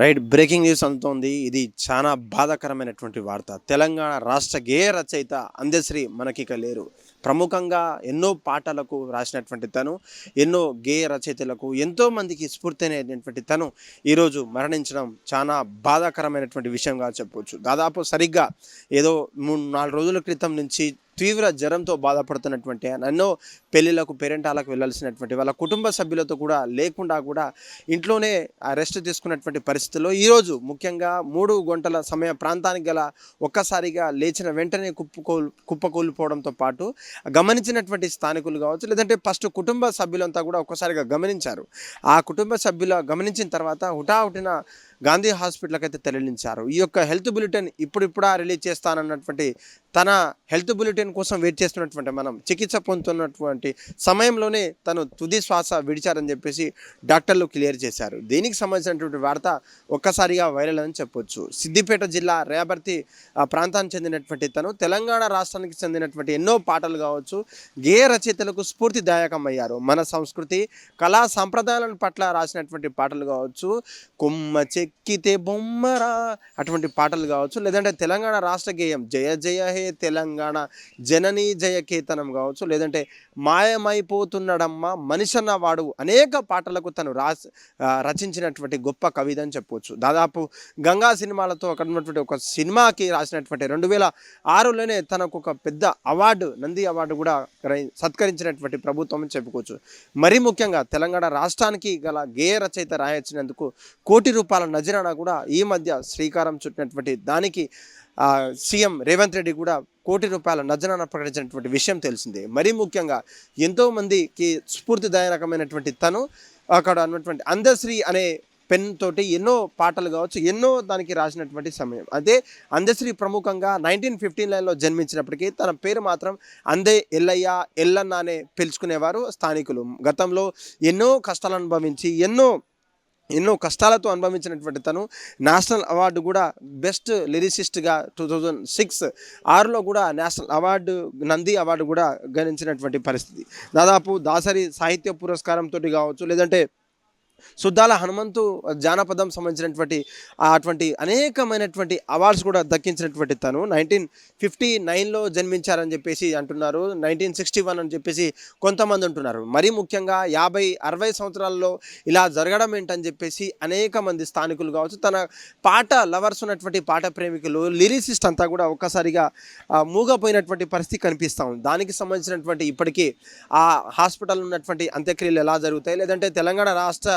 Right? Breaking news అందుతోంది. ఇది చాలా బాధాకరమైనటువంటి వార్త. తెలంగాణ రాష్ట్ర గేయ రచయిత అందశ్రీ మనకిక లేరు. ప్రముఖంగా ఎన్నో పాటలకు రాసినటువంటి తను ఎన్నో గేయ రచయితలకు ఎంతోమందికి స్ఫూర్తి అనేటటువంటి తను ఈరోజు మరణించడం చాలా బాధాకరమైనటువంటి విషయంగా చెప్పవచ్చు దాదాపు సరిగ్గా ఏదో మూడు నాలుగు రోజుల క్రితం నుంచి తీవ్ర జ్వరంతో బాధపడుతున్నటువంటి ఎన్నో పెళ్ళిళ్ళకు పేరెంటాలకు వెళ్ళాల్సినటువంటి వాళ్ళ కుటుంబ సభ్యులతో కూడా లేకుండా కూడా ఇంట్లోనే రెస్ట్ తీసుకున్నటువంటి పరిస్థితుల్లో ఈరోజు ముఖ్యంగా మూడు గంటల సమయ ప్రాంతానికి గల ఒక్కసారిగా లేచిన వెంటనే కుప్పకోల్ కుప్పకూలిపోవడంతో పాటు గమనించినటువంటి స్థానికులు కావచ్చు లేదంటే ఫస్ట్ కుటుంబ సభ్యులంతా కూడా ఒక్కసారిగా గమనించారు. ఆ కుటుంబ సభ్యుల గమనించిన తర్వాత హుటాహుటిన గాంధీ హాస్పిటల్కి అయితే తరలించారు. ఈ యొక్క హెల్త్ బులెటిన్ ఇప్పుడిప్పుడా రిలీజ్ చేస్తానన్నటువంటి తన హెల్త్ బులెటిన్ కోసం వెయిట్ చేస్తున్నటువంటి మనం చికిత్స పొందుతున్నటువంటి సమయంలోనే తను తుది శ్వాస విడిచారని చెప్పేసి డాక్టర్లు క్లియర్ చేశారు. దీనికి సంబంధించినటువంటి వార్త ఒక్కసారిగా వైరల్ అని చెప్పొచ్చు. సిద్దిపేట జిల్లా రేపర్తి ఆ ప్రాంతానికి చెందినటువంటి తను తెలంగాణ రాష్ట్రానికి చెందినటువంటి ఎన్నో పాటలు కావచ్చు గేయ రచయితలకు స్ఫూర్తిదాయకం అయ్యారు మన సంస్కృతి కళా సంప్రదాయాల పట్ల రాసినటువంటి పాటలు కావచ్చు కొమ్మ ఎక్కితే బొమ్మరా అటువంటి పాటలు కావచ్చు. లేదంటే తెలంగాణ రాష్ట్ర గేయం జయ జయ హే తెలంగాణ జననీ జయ కేతనం కావచ్చు. లేదంటే మాయమైపోతున్నాడమ్మ మనిషన్న వాడు అనేక పాటలకు తను రాసి రచించినటువంటి గొప్ప కవిత అని చెప్పవచ్చు దాదాపు గంగా సినిమాలతో అక్కడ ఉన్నటువంటి ఒక సినిమాకి రాసినటువంటి రెండు వేల ఆరులోనే తనకు ఒక పెద్ద అవార్డు నంది అవార్డు కూడా సత్కరించినటువంటి ప్రభుత్వం అని చెప్పుకోవచ్చు. మరీ ముఖ్యంగా తెలంగాణ రాష్ట్రానికి గల గేయ రచయిత రాయించినందుకు కోటి రూపాయల వజ్రాన కూడా ఈ మధ్య శ్రీకారం చుట్టినటువంటి దానికి సీఎం రేవంత్ రెడ్డి కూడా కోటి రూపాయల నజరాన ప్రకటించినటువంటి విషయం తెలిసిందే. మరీ ముఖ్యంగా ఎంతోమందికి స్ఫూర్తిదాయకమైనటువంటి తను అక్కడ ఉన్నటువంటి అందశ్రీ అనే పెన్ తోటి ఎన్నో పాటలు కావచ్చు ఎన్నో దానికి రాసినటువంటి సమయం. అదే అందశ్రీ ప్రముఖంగా నైన్టీన్ ఫిఫ్టీన్ లైన్లో జన్మించినప్పటికీ తన పేరు మాత్రం అందే ఎల్లయ్య ఎల్లన్న అనే పిలుచుకునేవారు స్థానికులు. గతంలో ఎన్నో కష్టాలు అనుభవించి ఎన్నో ఎన్నో కష్టాలతో అనుభవించినటువంటి తను. నేషనల్ అవార్డు కూడా బెస్ట్ లిరిసిస్ట్గా టూ థౌజండ్ సిక్స్ ఆరులో కూడా నేషనల్ అవార్డు నంది అవార్డు కూడా గణించినటువంటి పరిస్థితి. దాదాపు దాసరి సాహిత్య పురస్కారంతో కావచ్చు లేదంటే సుద్దాల హనుమంతు జానపదం సంబంధించినటువంటి అటువంటి అనేకమైనటువంటి అవార్డ్స్ కూడా దక్కించినటువంటి తను. నైన్టీన్ ఫిఫ్టీ నైన్లో జన్మించారని చెప్పేసి అంటున్నారు. నైన్టీన్ సిక్స్టీ వన్ అని చెప్పేసి కొంతమంది అంటున్నారు మరీ ముఖ్యంగా యాభై అరవై సంవత్సరాల్లో ఇలా జరగడం ఏంటని చెప్పేసి అనేక మంది స్థానికులు కావచ్చు తన పాట లవర్స్ ఉన్నటువంటి పాట ప్రేమికులు లిరిసిస్ట్ అంతా కూడా ఒక్కసారిగా మూగపోయినటువంటి పరిస్థితి కనిపిస్తూ ఉంది. దానికి సంబంధించినటువంటి ఇప్పటికీ ఆ హాస్పిటల్ ఉన్నటువంటి అంత్యక్రియలు ఎలా జరుగుతాయి? లేదంటే తెలంగాణ రాష్ట్ర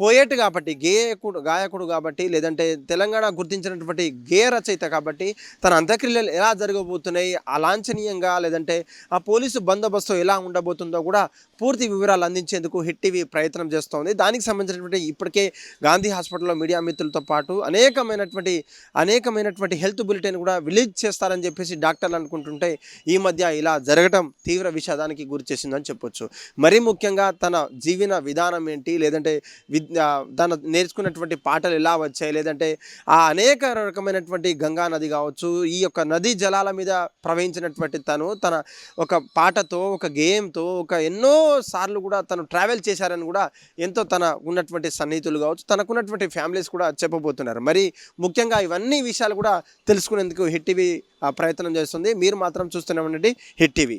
పోయేట్ కాబట్టి గేయకుడు గాయకుడు కాబట్టి లేదంటే తెలంగాణ గుర్తించినటువంటి గేయ రచయిత కాబట్టి తన అంత్యక్రియలు ఎలా జరగబోతున్నాయి అలాంఛనీయంగా లేదంటే ఆ పోలీసు బందోబస్తు ఎలా ఉండబోతుందో కూడా పూర్తి వివరాలు అందించేందుకు హిట్ టీవీ ప్రయత్నం చేస్తోంది. దానికి సంబంధించినటువంటి ఇప్పటికే గాంధీ హాస్పిటల్లో మీడియా మిత్రులతో పాటు అనేకమైనటువంటి అనేకమైనటువంటి హెల్త్ బులెటిన్ కూడా విలీజ్ చేస్తారని చెప్పేసి డాక్టర్లు అనుకుంటుంటే ఈ మధ్య ఇలా జరగడం తీవ్ర విషాదానికి గురి చేసిందని చెప్పొచ్చు. మరీ ముఖ్యంగా తన జీవన విధానం ఏంటి లేదంటే దాని నేర్చుకున్నటువంటి పాటలు ఎలా వచ్చాయి? లేదంటే ఆ అనేక రకమైనటువంటి గంగా నది కావచ్చు ఈ యొక్క నదీ జలాల మీద ప్రవహించినటువంటి తను తన ఒక పాటతో ఒక గేమ్తో ఒక ఎన్నో సార్లు కూడా తను ట్రావెల్ చేశారని కూడా ఎంతో తన ఉన్నటువంటి సన్నిహితులు కావచ్చు తనకున్నటువంటి ఫ్యామిలీస్ కూడా చెప్పబోతున్నారు. మరి ముఖ్యంగా ఇవన్నీ విషయాలు కూడా తెలుసుకునేందుకు హిట్ టీవీ ప్రయత్నం చేస్తుంది. మీరు మాత్రం చూస్తూనే ఉండండి hit TV.